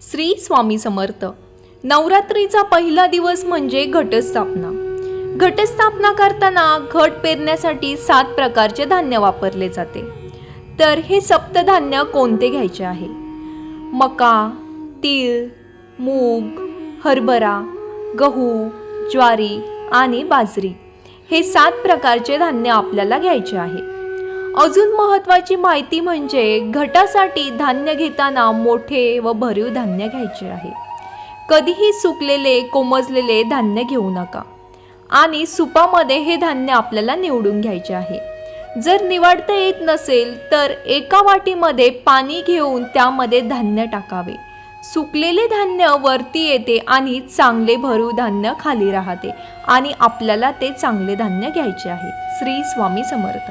श्री स्वामी समर्थ. नवरात्रीचा पहिला दिवस म्हणजे घटस्थापना. घटस्थापना करताना घट पेरण्यासाठी सात प्रकारचे धान्य वापरले जाते. तर हे सप्तधान्य कोणते घ्यायचे आहे? मका तीळ मूग हरभरा गहू ज्वारी आणि बाजरी. हे सात प्रकारचे धान्य आपल्याला घ्यायचे आहे. अजून महत्त्वाची माहिती म्हणजे घटासाठी धान्य घेताना मोठे व भरीव धान्य घ्यायचे आहे. कधीही सुकलेले कोमजलेले धान्य घेऊ नका. आणि सुपामध्ये हे धान्य आपल्याला निवडून घ्यायचे आहे. जर निवडता येत नसेल तर एका वाटीमध्ये पाणी घेऊन त्यामध्ये धान्य टाकावे. सुकलेले धान्य वरती येते आणि चांगले भरीव धान्य खाली राहते आणि आपल्याला ते चांगले धान्य घ्यायचे आहे. श्री स्वामी समर्थ.